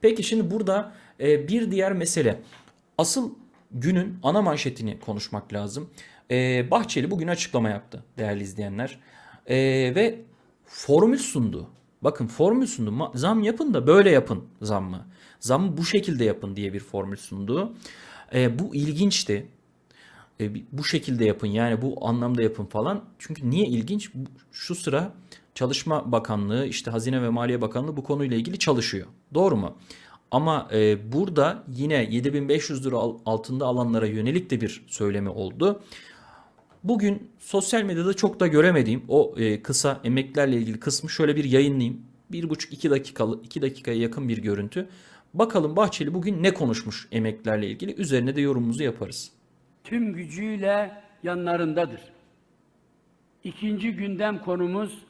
Peki şimdi burada e, bir diğer mesele. Asıl günün ana manşetini konuşmak lazım. E, Bahçeli bugün açıklama yaptı değerli izleyenler. E, ve formül sundu. Bakın formül sundu. Zam yapın da böyle yapın zammı. Zammı bu şekilde yapın diye bir formül sundu. E, bu ilginçti. E, bu şekilde yapın yani bu anlamda yapın falan. Çünkü niye ilginç? Şu sıra Çalışma Bakanlığı, işte Hazine ve Maliye Bakanlığı bu konuyla ilgili çalışıyor. Doğru mu? Ama e, burada yine 7500 lira al- altında alanlara yönelik de bir söylemi oldu. Bugün sosyal medyada çok da göremediğim o e, kısa emeklilerle ilgili kısmı şöyle bir yayınlayayım. Bir buçuk iki dakikalı iki dakikaya yakın bir görüntü. Bakalım Bahçeli bugün ne konuşmuş emeklilerle ilgili üzerine de yorumumuzu yaparız. tüm gücüyle yanlarındadır. İkinci gündem konumuz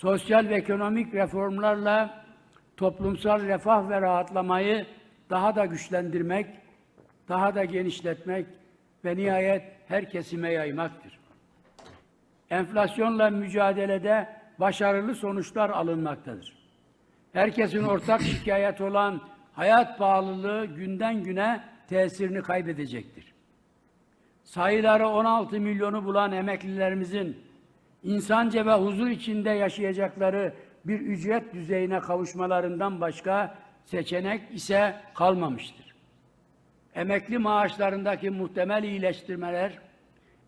sosyal ve ekonomik reformlarla toplumsal refah ve rahatlamayı daha da güçlendirmek, daha da genişletmek ve nihayet her kesime yaymaktır. Enflasyonla mücadelede başarılı sonuçlar alınmaktadır. Herkesin ortak şikayet olan hayat pahalılığı günden güne tesirini kaybedecektir sayıları 16 milyonu bulan emeklilerimizin insanca ve huzur içinde yaşayacakları bir ücret düzeyine kavuşmalarından başka seçenek ise kalmamıştır. Emekli maaşlarındaki muhtemel iyileştirmeler,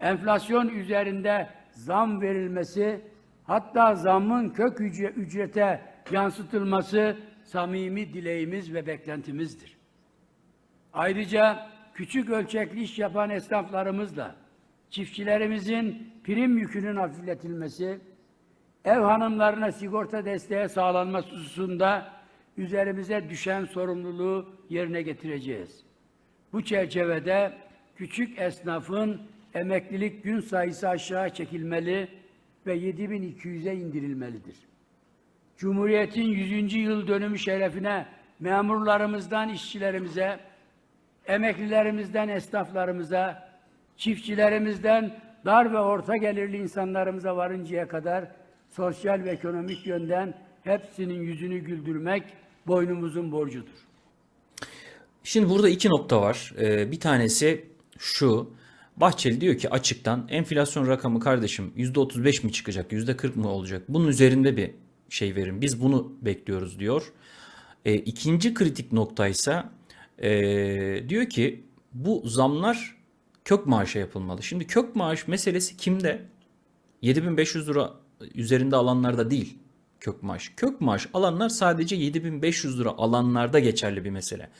enflasyon üzerinde zam verilmesi, hatta zammın kök ücre- ücrete yansıtılması samimi dileğimiz ve beklentimizdir. Ayrıca küçük ölçekli iş yapan esnaflarımızla çiftçilerimizin prim yükünün hafifletilmesi, ev hanımlarına sigorta desteği sağlanması hususunda üzerimize düşen sorumluluğu yerine getireceğiz. Bu çerçevede küçük esnafın emeklilik gün sayısı aşağı çekilmeli ve 7200'e indirilmelidir. Cumhuriyet'in 100. yıl dönümü şerefine memurlarımızdan işçilerimize, emeklilerimizden esnaflarımıza, çiftçilerimizden dar ve orta gelirli insanlarımıza varıncaya kadar sosyal ve ekonomik yönden hepsinin yüzünü güldürmek boynumuzun borcudur. Şimdi burada iki nokta var. Ee, bir tanesi şu. Bahçeli diyor ki açıktan enflasyon rakamı kardeşim %35 mi çıkacak, %40 mı olacak? Bunun üzerinde bir şey verin. Biz bunu bekliyoruz diyor. E, ikinci kritik nokta ise e, diyor ki bu zamlar kök maaşa yapılmalı. Şimdi kök maaş meselesi kimde? 7500 lira üzerinde alanlarda değil kök maaş. Kök maaş alanlar sadece 7500 lira alanlarda geçerli bir mesele.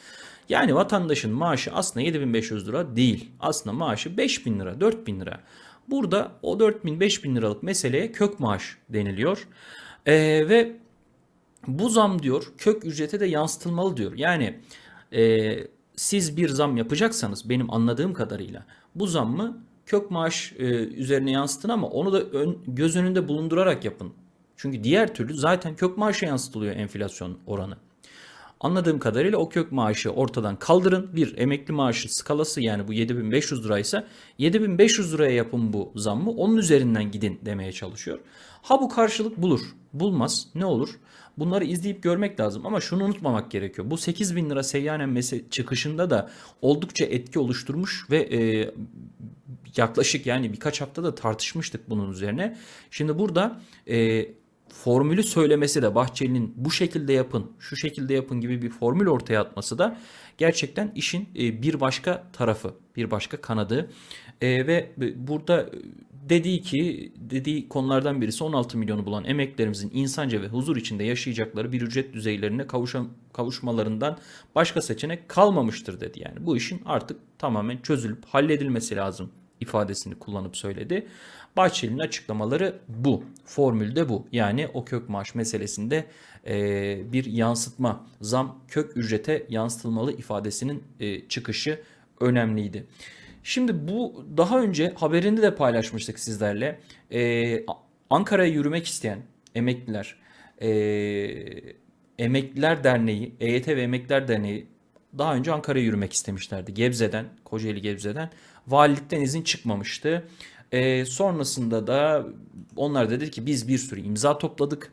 Yani vatandaşın maaşı aslında 7500 lira değil. Aslında maaşı 5000 lira, 4000 lira. Burada o 4000 5000 liralık meseleye kök maaş deniliyor. Ee, ve bu zam diyor kök ücrete de yansıtılmalı diyor. Yani e, siz bir zam yapacaksanız benim anladığım kadarıyla bu zammı kök maaş e, üzerine yansıtın ama onu da ön, göz önünde bulundurarak yapın. Çünkü diğer türlü zaten kök maaşa yansıtılıyor enflasyon oranı. Anladığım kadarıyla o kök maaşı ortadan kaldırın. Bir emekli maaşı skalası yani bu 7500 liraysa 7500 liraya yapın bu zammı onun üzerinden gidin demeye çalışıyor. Ha bu karşılık bulur. Bulmaz. Ne olur? Bunları izleyip görmek lazım ama şunu unutmamak gerekiyor. Bu 8000 lira seyyanen çıkışında da oldukça etki oluşturmuş ve e, yaklaşık yani birkaç haftada tartışmıştık bunun üzerine. Şimdi burada e, formülü söylemesi de Bahçeli'nin bu şekilde yapın, şu şekilde yapın gibi bir formül ortaya atması da gerçekten işin e, bir başka tarafı, bir başka kanadı. E, ve burada dediği ki dediği konulardan birisi 16 milyonu bulan emeklerimizin insanca ve huzur içinde yaşayacakları bir ücret düzeylerine kavuşmalarından başka seçenek kalmamıştır dedi. Yani bu işin artık tamamen çözülüp halledilmesi lazım ifadesini kullanıp söyledi. Bahçeli'nin açıklamaları bu. Formülde bu. Yani o kök maaş meselesinde e, bir yansıtma, zam kök ücrete yansıtılmalı ifadesinin e, çıkışı önemliydi. Şimdi bu daha önce haberini de paylaşmıştık sizlerle. E, Ankara'ya yürümek isteyen emekliler, e, Emekliler Derneği, EYT ve Emekliler Derneği daha önce Ankara'ya yürümek istemişlerdi. Gebze'den, Kocaeli Gebze'den. Valilikten izin çıkmamıştı. Ee, sonrasında da onlar da dedi ki biz bir sürü imza topladık.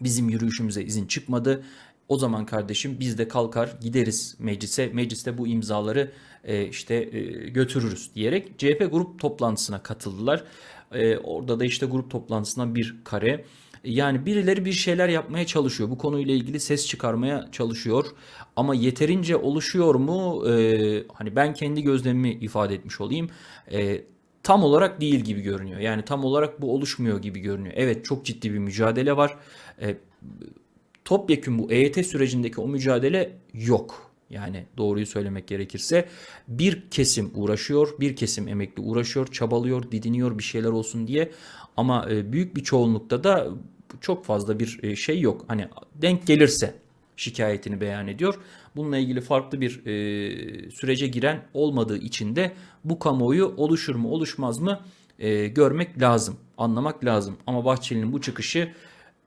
Bizim yürüyüşümüze izin çıkmadı. O zaman kardeşim biz de kalkar gideriz meclise. Mecliste bu imzaları e, işte e, götürürüz diyerek CHP grup toplantısına katıldılar. E, orada da işte grup toplantısından bir kare. Yani birileri bir şeyler yapmaya çalışıyor. Bu konuyla ilgili ses çıkarmaya çalışıyor. Ama yeterince oluşuyor mu? E, hani ben kendi gözlemimi ifade etmiş olayım. E, tam olarak değil gibi görünüyor. Yani tam olarak bu oluşmuyor gibi görünüyor. Evet çok ciddi bir mücadele var. E, topyekun bu EYT sürecindeki o mücadele yok. Yani doğruyu söylemek gerekirse bir kesim uğraşıyor, bir kesim emekli uğraşıyor, çabalıyor, didiniyor bir şeyler olsun diye. Ama e, büyük bir çoğunlukta da çok fazla bir e, şey yok. Hani denk gelirse şikayetini beyan ediyor. Bununla ilgili farklı bir e, sürece giren olmadığı için de bu kamuoyu oluşur mu oluşmaz mı görmek lazım, anlamak lazım. Ama Bahçeli'nin bu çıkışı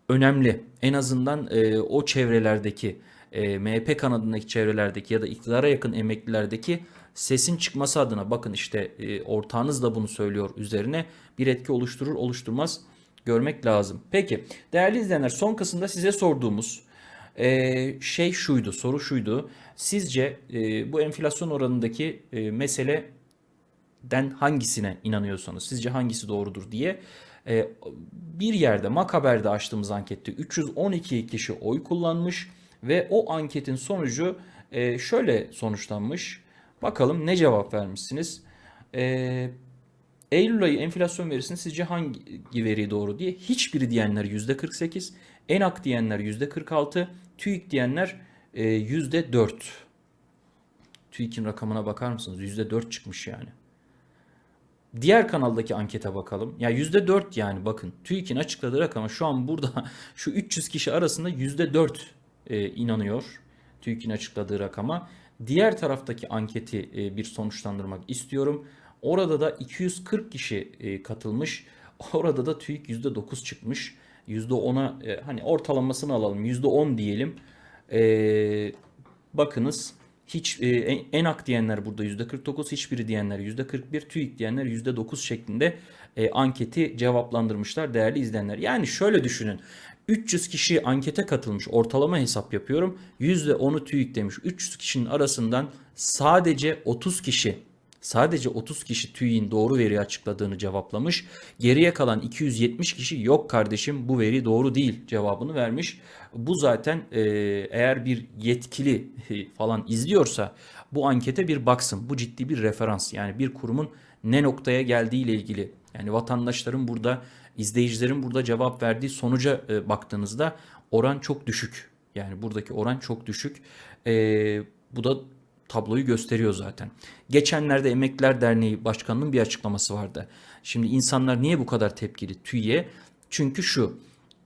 önemli. En azından o çevrelerdeki e, MHP kanadındaki çevrelerdeki ya da iktidara yakın emeklilerdeki sesin çıkması adına bakın işte e, ortağınız da bunu söylüyor üzerine bir etki oluşturur oluşturmaz görmek lazım. Peki değerli izleyenler son kısımda size sorduğumuz e, şey şuydu soru şuydu. Sizce e, bu enflasyon oranındaki e, mesele den hangisine inanıyorsanız sizce hangisi doğrudur diye e, bir yerde Makaber'de açtığımız ankette 312 kişi oy kullanmış ve o anketin sonucu e, şöyle sonuçlanmış. Bakalım ne cevap vermişsiniz? E, Eylül ayı enflasyon verisini sizce hangi veri doğru diye hiçbiri diyenler %48, ENAK diyenler %46, TÜİK diyenler e, %4. TÜİK'in rakamına bakar mısınız? %4 çıkmış yani. Diğer kanaldaki ankete bakalım. Ya %4 yani bakın TÜİK'in açıkladığı rakama şu an burada şu 300 kişi arasında %4 e, inanıyor TÜİK'in açıkladığı rakama. Diğer taraftaki anketi e, bir sonuçlandırmak istiyorum. Orada da 240 kişi e, katılmış. Orada da TÜİK %9 çıkmış. %10'a e, hani ortalamasını alalım %10 diyelim. Bakınız hiç e, en- ENAK diyenler burada %49, hiçbiri diyenler %41, TÜİK diyenler %9 şeklinde anketi cevaplandırmışlar değerli izleyenler. Yani şöyle düşünün. 300 kişi ankete katılmış. Ortalama hesap yapıyorum. %10'u TÜİK demiş. 300 kişinin arasından sadece 30 kişi Sadece 30 kişi TÜİK'in doğru veri açıkladığını cevaplamış. Geriye kalan 270 kişi yok kardeşim bu veri doğru değil cevabını vermiş. Bu zaten e, eğer bir yetkili falan izliyorsa bu ankete bir baksın. Bu ciddi bir referans. Yani bir kurumun ne noktaya geldiği ile ilgili. Yani vatandaşların burada, izleyicilerin burada cevap verdiği sonuca e, baktığınızda oran çok düşük. Yani buradaki oran çok düşük. E, bu da tabloyu gösteriyor zaten. Geçenlerde Emekliler Derneği Başkanı'nın bir açıklaması vardı. Şimdi insanlar niye bu kadar tepkili TÜİ'ye? Çünkü şu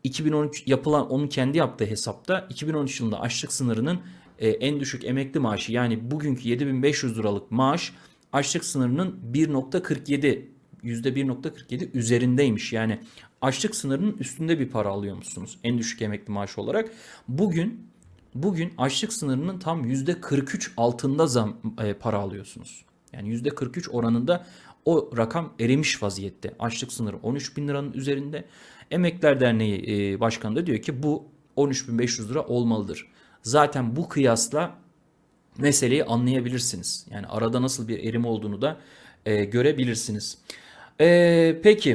2013 yapılan onun kendi yaptığı hesapta 2013 yılında açlık sınırının e, en düşük emekli maaşı yani bugünkü 7500 liralık maaş açlık sınırının 1.47 %1.47 üzerindeymiş. Yani açlık sınırının üstünde bir para alıyor musunuz en düşük emekli maaşı olarak? Bugün Bugün açlık sınırının tam %43 altında zam e, para alıyorsunuz. Yani %43 oranında o rakam erimiş vaziyette. Açlık sınırı 13 bin liranın üzerinde. Emekler Derneği e, Başkanı da diyor ki bu 13.500 lira olmalıdır. Zaten bu kıyasla meseleyi anlayabilirsiniz. Yani arada nasıl bir erim olduğunu da e, görebilirsiniz. E, peki